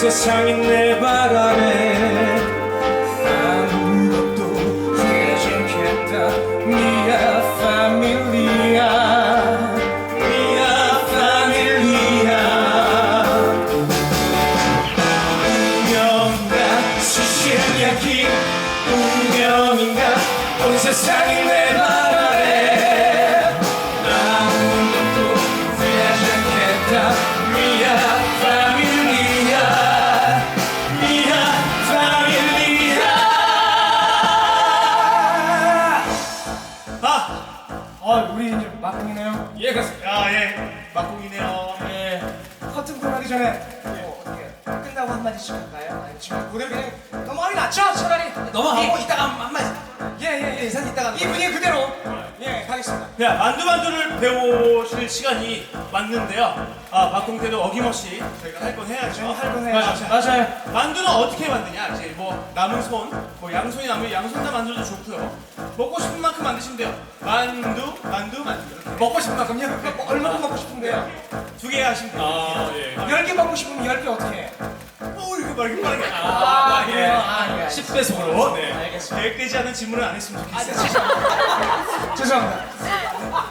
세상이 내 발 아래 무대 그냥 넘어가기 낫죠 차라리 넘어가고 이따가 한마디 예예예 인사 이따가 이 분위기 그대로 예 가겠습니다 자, 만두만두를 배우실 시간이 왔는데요. 아, 막공때도 어김없이 저희가 할 건 해야죠. 할건 맞아. 해야죠 맞아요 만두는 어떻게 만드냐? 이제 뭐 남은 손, 뭐 양손이 남으면 양손 다 만들어도 좋고요. 먹고 싶은 만큼 만드시면 돼요. 만두, 만두, 만두. 먹고 싶은 만큼요? 뭐 얼마큼 먹고 싶은데요? 두 개 하시면 돼요. 아 예. 열 개 먹고 싶으면 열 개 어떻게 해? 오, 이렇게 빠르게 빠르게. 아, 예. 그래요? 아, 예. 10배 속으로 네. 알겠습니다 계획되지 않은 질문을 안 했으면 아, 좋겠어요. 네, 죄송합니다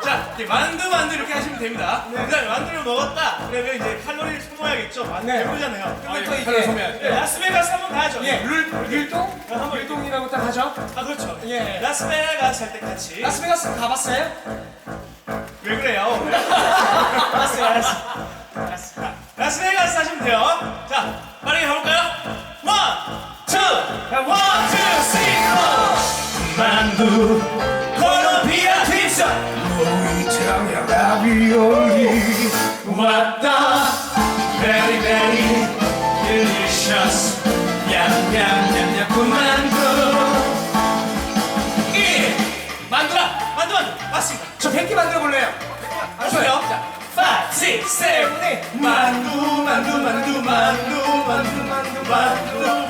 자, 이제 만두 만두 이렇게 하시면 됩니다. 그다음에 만두를 먹었다. 그러면 이제 칼로리를 소모해야겠죠. 만두 네. 배우잖아요. 그러면 또 칼로리 이게 소모해야죠. 네, 라스베가스 한번 가야죠. 예, 율, 율동? 한번 율동이라고 딱 하죠? 아 그렇죠. 예. 라스베가스 할 때 같이. 라스베가스 가봤어요? 왜 그래요? 알았어요, 알았어. 자, 라스베가스 하시면 돼요. 자, 빠르게 가볼까요? 원, 투, 원, 투, 쓰리, 포. 만두, 콜롬비아 튀김 라비올리 왔다. 5, 6, 7, 만두, 만두, 만두, 만두, 만두, 만두, 만두, 만두.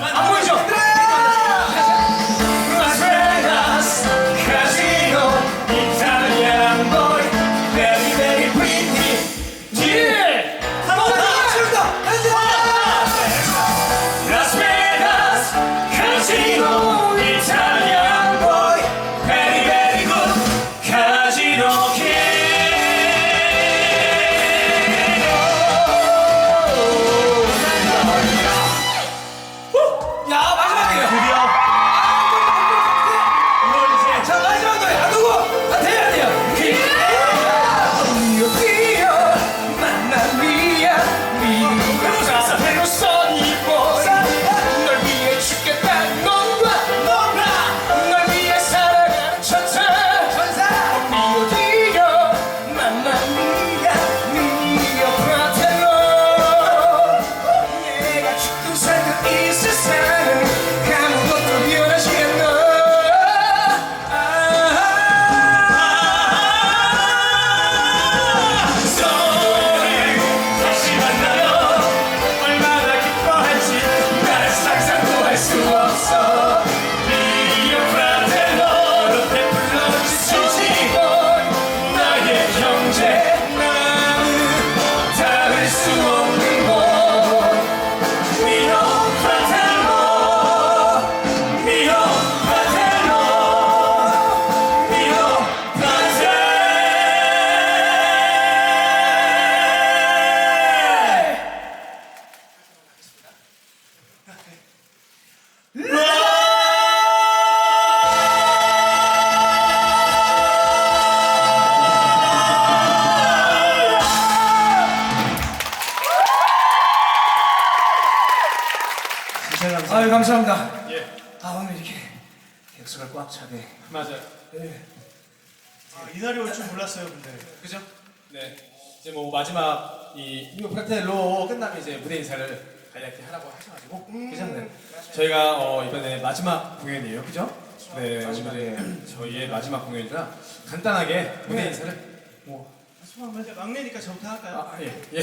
마지막 이 뉴욕 프라텔로 끝나면 이제 무대 인사를 간략히 하라고 하셔가지고 그죠? 네. 저희가 어, 이번에 마지막 공연이에요, 그죠? 네, 오늘의 저희의 마지막 공연이라 간단하게 무대 네. 인사를 뭐 죄송합니다. 막내니까 저부터 할까요? 아, 예, 예,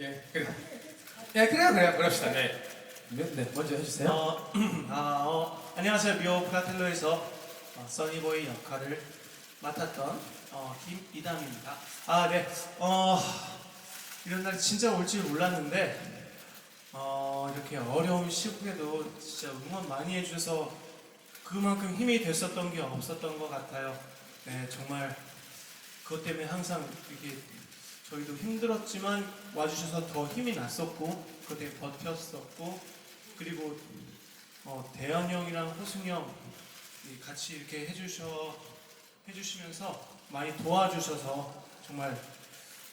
예, 그래. 예, 그래요, 그래요, 그럽시다. 네. 네, 네, 먼저 해주세요. 어, 아, 어, 안녕하세요. 미오 프라텔로에서 어, 써니보이 역할을 맡았던 어, 김이담입니다. 아, 네. 어, 이런 날이 진짜 올 줄 몰랐는데 어, 이렇게 어려운 시국에도 진짜 응원 많이 해주셔서 그만큼 힘이 됐었던 게 없었던 것 같아요. 네, 정말 그것 때문에 항상 이게 저희도 힘들었지만 와주셔서 더 힘이 났었고 때문에 버텼었고 그리고 어, 대현 형이랑 호승 형이 같이 이렇게 해주셔 해주시면서 많이 도와주셔서 정말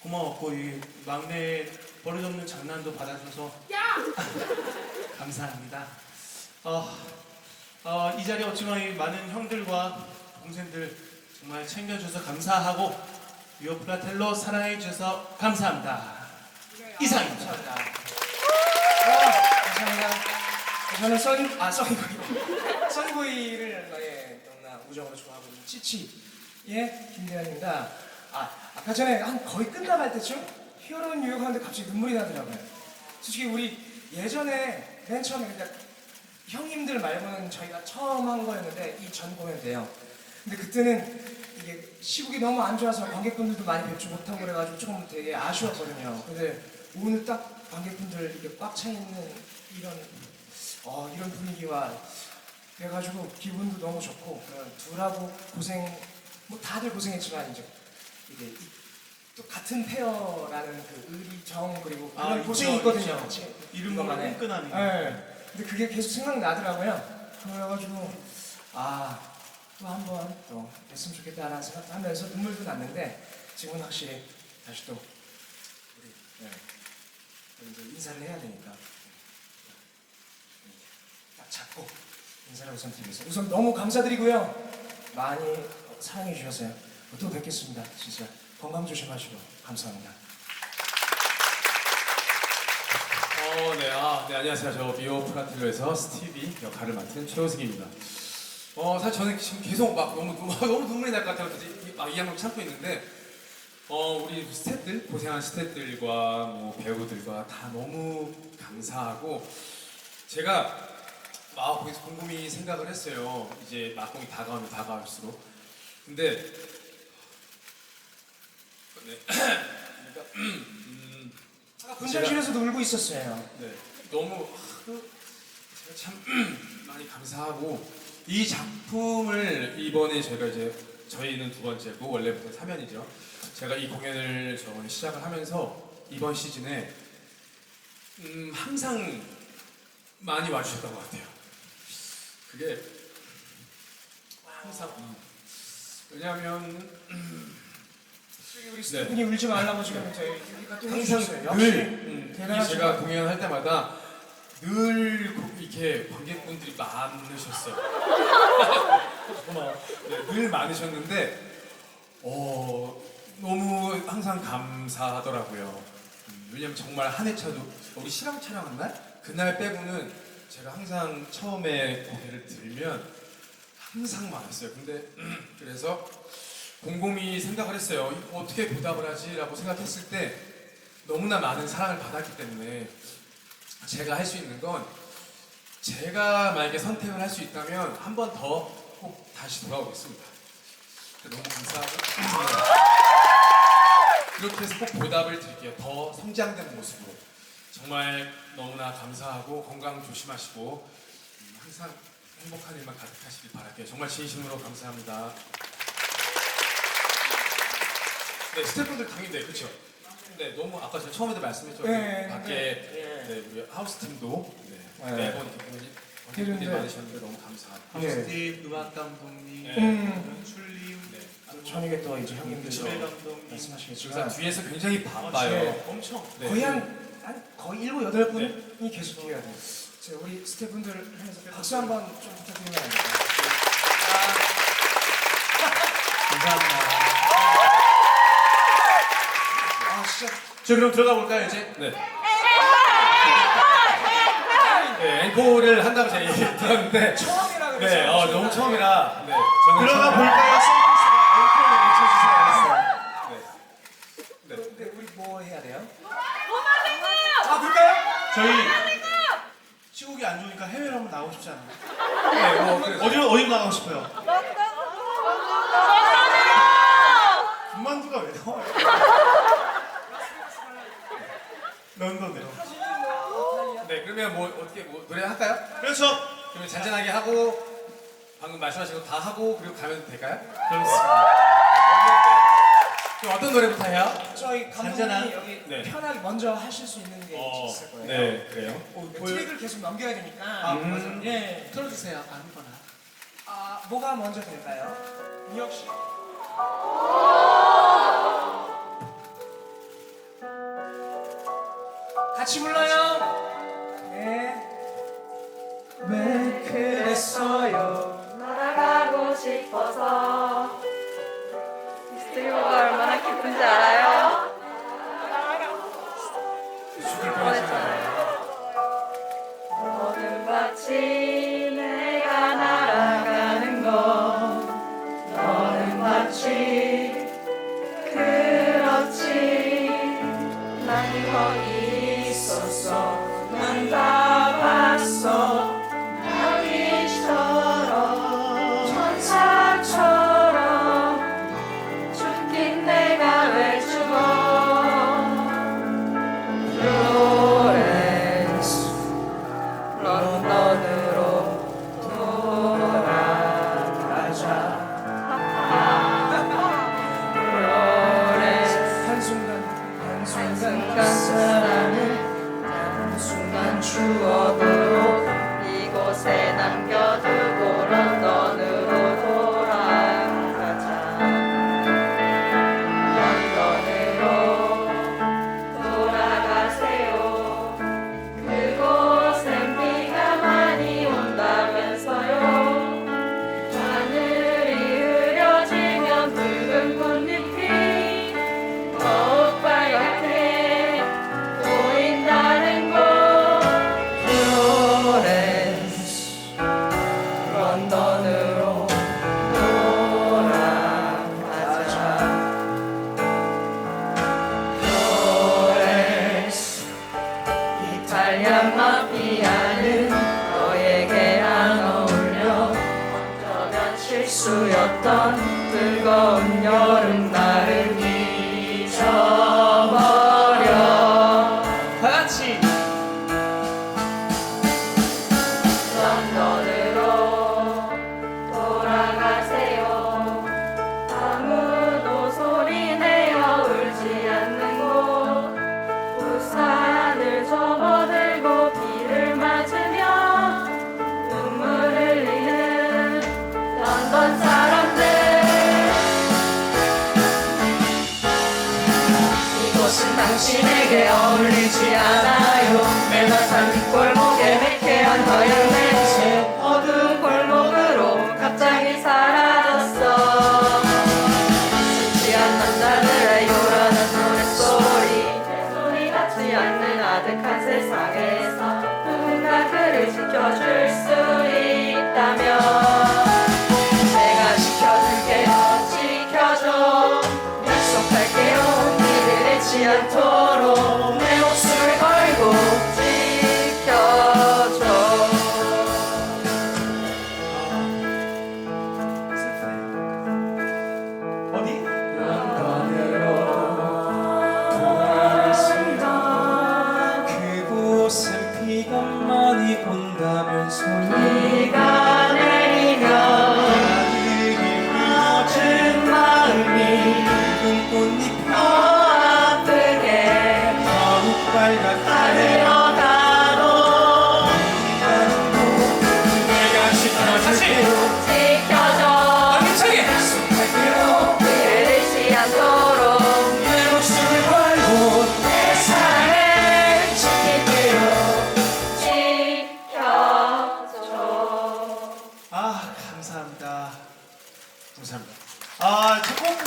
고마웠고 이 막내 버릇없는 장난도 받아줘서 감사합니다. 어, 어, 이 자리에 이 많은 형들과 동생들 정말 챙겨줘서 감사하고 위오 플라텔로 사랑해주셔서 감사합니다. 이상입니다. 감사합니다. 아, 감사합니다. 저는 써니, 아, 써니보이. 써니보이를 예, 우정으로 좋아하고 있는. 예, 김대현입니다. 아, 아까 전에 한 거의 끝나갈 때쯤 히어로 뉴욕 하는데 갑자기 눈물이 나더라고요. 솔직히 우리 예전에 맨 처음에 그러니까 형님들 말고는 저희가 처음 한 거였는데 이 전 공연 때요. 근데 그때는 이게 시국이 너무 안 좋아서 관객분들도 많이 뵙지 못하고 그래가지고 조금 되게 아쉬웠거든요. 근데 오늘 딱 관객분들 이게 꽉 차 있는 이런 어, 이런 분위기와 그래가지고 기분도 너무 좋고 그 둘하고 고생 뭐 다들 고생했지만 이제 이게 이- 또 같은 페어라는 그 의리 정 그리고 그런 아, 고생이 있죠, 있거든요. 제- 이름으로 이거만에. 끈끈함이. 네. 근데 그게 계속 생각나더라고요. 그래가지고 아 또 한 번또 했으면 좋겠다라는 생각도 하면서 눈물도 났는데 지금은 확실히 다시 또 우리 네. 또 이제 인사를 해야 되니까 딱 잡고 인사를 우선 드리겠습니다. 우선 너무 감사드리고요. 많이 사랑해 주셔서요. 또 뵙겠습니다. 진짜 건강 조심하시고 감사합니다. 어, 네, 아, 네, 안녕하세요. 저 미오 프라텔로에서 스티비 역할을 맡은 최호승입니다. 어, 사실 저는 지금 계속 막 너무, 너무, 너무 눈물이 날 것 같아서 막이 양을 참고 있는데, 어, 우리 스태프들, 고생한 스태프들과 뭐 배우들과 다 너무 감사하고, 제가 막 거기서 곰곰이 생각을 했어요. 이제 막공이 다가오면 다가올수록. 근데, 네. 그러니까, 음, 분장실에서도 울고 있었어요. 네, 너무 아, 그, 제가 참 많이 감사하고 이 작품을 이번에 저희가 이제 저희는 두 번째고 원래부터 3연이죠. 제가 이 공연을 저번에 시작을 하면서 이번 시즌에 음, 항상 많이 와주셨던 것 같아요. 그게 항상 음, 왜냐하면 우리 스태프분이 울지 말라고 지금 저희 여기가 또 항상 해주셨어요. 늘 역시 음, 이 대단하시다. 제가 공연할 때마다 늘 고- 이렇게 관객분들이 많으셨어요. 고마워. 네, 늘 많으셨는데 어, 너무 항상 감사하더라고요. 음, 왜냐면 정말 한 해차도 우리 실황 촬영한 날 그날 빼고는 제가 항상 처음에 고개를 들면 항상 많았어요. 근데 음, 그래서 곰곰이 생각을 했어요. 어떻게 보답을 하지라고 생각했을 때 너무나 많은 사랑을 받았기 때문에 제가 할 수 있는 건 제가 만약에 선택을 할 수 있다면 한 번 더 꼭 다시 돌아오겠습니다. 너무 감사하고 그렇게 해서 꼭 보답을 드릴게요. 더 성장된 모습으로 정말 너무나 감사하고 건강 조심하시고 음, 항상 행복한 일만 가득하시길 바랄게요. 정말 진심으로 감사합니다. 네, 스태프분들 당연히 네, 그렇죠. 네, 너무 아까 제가 처음에도 말씀했죠. 네, 밖에 네. 네, 우리 하우스 팀도 네, 네. 매번 이렇게 분들이 해주는데. 많으셨는데 너무 감사합니다. 예. 스티브 음악 감독님, 네. 음. 연출님, 네. 또 저녁에 또 이제 형님들도 말씀하시겠지만 뒤에서 굉장히 바빠요. 네. 엄청 네. 거의 한, 한 거의 일곱 여덟 분이 계속 뛰어야 돼요. 자, 우리 스태프분들 해서 박수 한번 좀 부탁드리면 안 될까요? 감사합니다. 아 진짜 저 그럼 들어가 볼까요 이제? 네. 네, 앵콜을 한다고 제가 얘기 들었는데 처음이라 그래서 네, 어, 너무 처음이라 네, 저는 들어가 처음- 볼까요? 저희 시국이 안 좋으니까 해외로 한번 나가고 싶지 않아요? 네, 뭐 어디로 어디로 나가고 싶어요? 군만두가 왜 나와요? 런던으로. 네, 그러면 뭐 어떻게 뭐 노래 할까요? 그렇죠. 그러면 잔잔하게 하고 방금 말씀하신 거 다 하고 그리고 가면 될까요? 그렇습니다. 그럼 어떤 노래부터 해요? 저희 감독님이 여기 네. 편하게 먼저 하실 수 있는 게 어, 있을 거예요. 네, 그래요. 어, 그 보여- 트랙을 계속 넘겨야 되니까. 아, 음. 예. 틀어주세요 아무거나. 아, 뭐가 먼저 될까요? 미혁 씨. 같이 불러요. 네. 왜 그랬어요? 돌아가고 싶어서 Sarah. 말년마 피아는 너에게 안 어울려. 어쩌면 수였던 뜨거운 여름 것은 당신에게 어울리지 않아요. 매화산 뒷골목에 매캐한 허연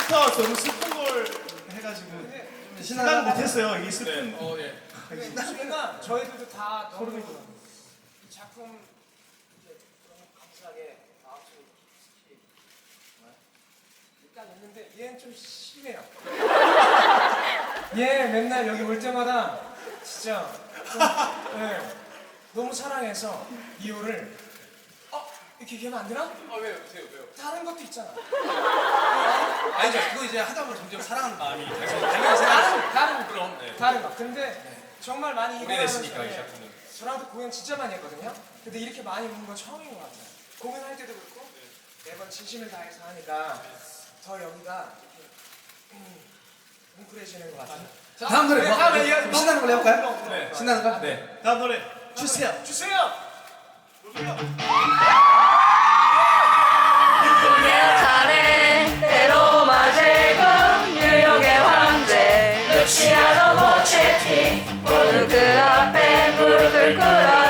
부터 너무 슬픈 걸 해가지고 좀 신나는 못했어요. 이게 슬픈. 어, 예. 근데 나중에 저희들도 다 너무 이 작품 이제 너무 감사하게 마음속에 깊이 일단 했는데 얘는 좀 심해요. 얘 맨날 여기 올 때마다 진짜 좀, 예, 너무 사랑해서 이유를 이렇게 얘기하면 안 되나? 아 왜요? 왜요? 왜요? 다른 것도 있잖아. 아니죠. 그거 이제 하다 보면 점점 사랑하는 마음이 당연히 당연히 다른 생기죠. 다른 거. 그럼 네. 다른 거. 근데 네. 정말 많이 오래됐으니까 이 이거를 작품은. 네. 저랑도 공연 진짜 많이 했거든요. 근데 이렇게 많이 우는 건 처음인 것 같아요. 공연할 때도 그렇고 네. 매번 진심을 다해서 하니까 더 여기가 이렇게 음, 뭉클해지는 것 같아요. 자, 다음 노래 네, 뭐, 다음에 이어- 뭐 신나는 걸 해볼까요? 네. 신나는 거? 네. 다음 노래 주세요. 주세요. 그 앞에 무릎을 꿇었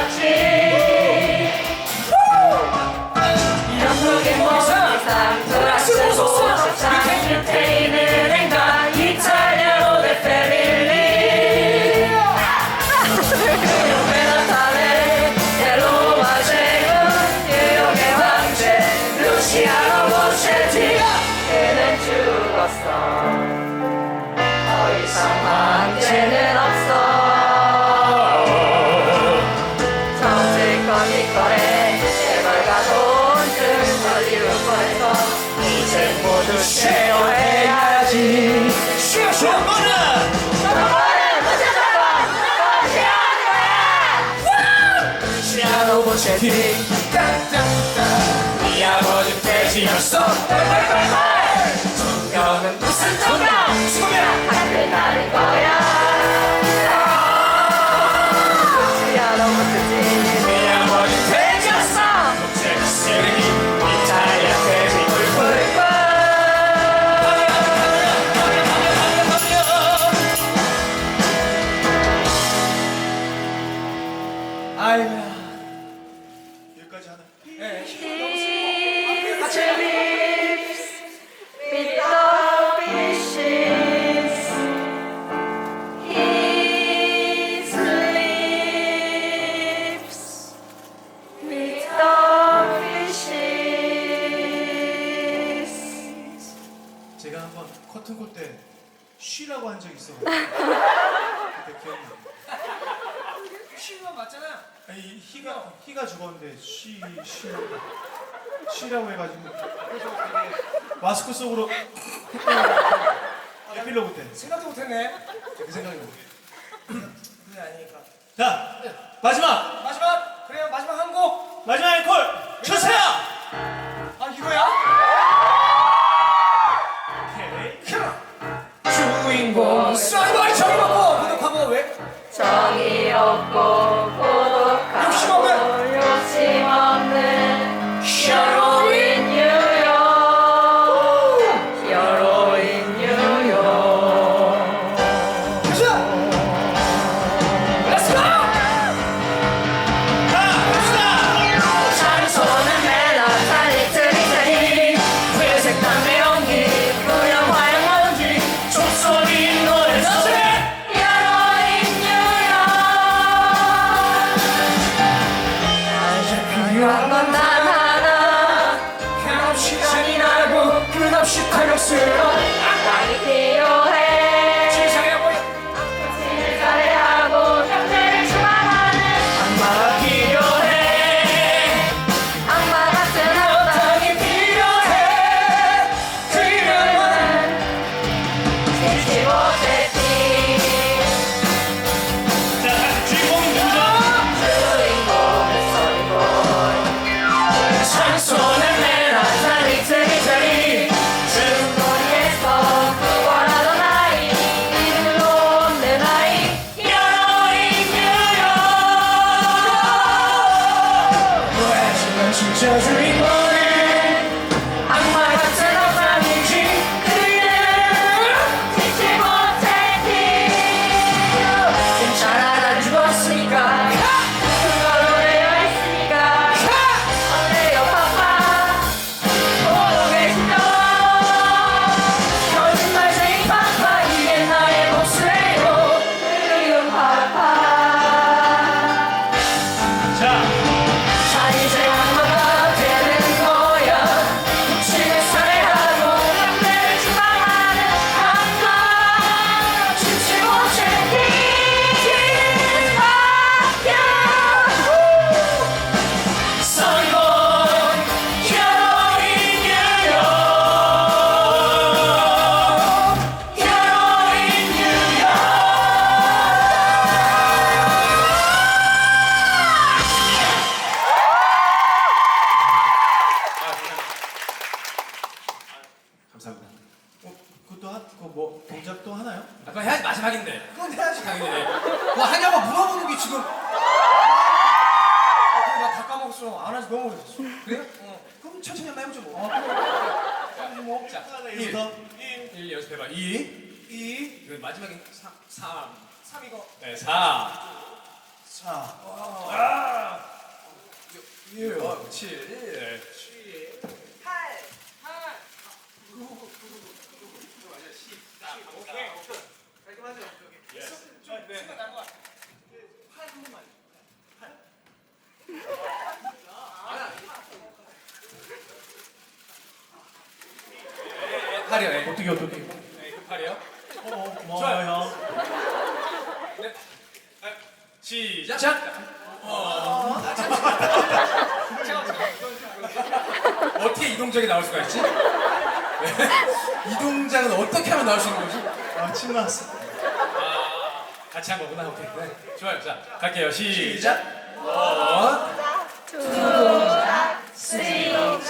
루시아노 모체티 네 아버지 돼지였어. 존경은 무슨 하늘 나는 거야 루시 the fishes. 제가 한번 커튼콜 때 쉬라고 한적 있어 그때 기억나 쉬는 거 맞잖아. 아니 희가 희가 죽었는데 쉬 쉬. 쉬라고 해가지고 그래서 되게 마스크 속으로 에필로그 때 생각도 못했네. 그 생각이 나. 그게 아니니까. 자 마지막 마지막 그래요 마지막 한 곡. 마지막 앵콜 주세요. 아 이거야? 오케이. 주인공 저기 먹고 구독하고 왜? 정이 없고 4, 아, 6, 7, 8, 8. 오케이. 깔끔하죠? 좀 네. 순간 난것 같아. 8, 8. 8이요, 어떻게 어떻게? 수가 있지? 네. 이 동작은 어떻게 하면 나올 수 있는 거지? 아, 침 나왔어. 아, 같이 한 거구나. 오케이. 네. 좋아요. 자, 갈게요. 시작. 원, 자, 점프하고 선생님 점프.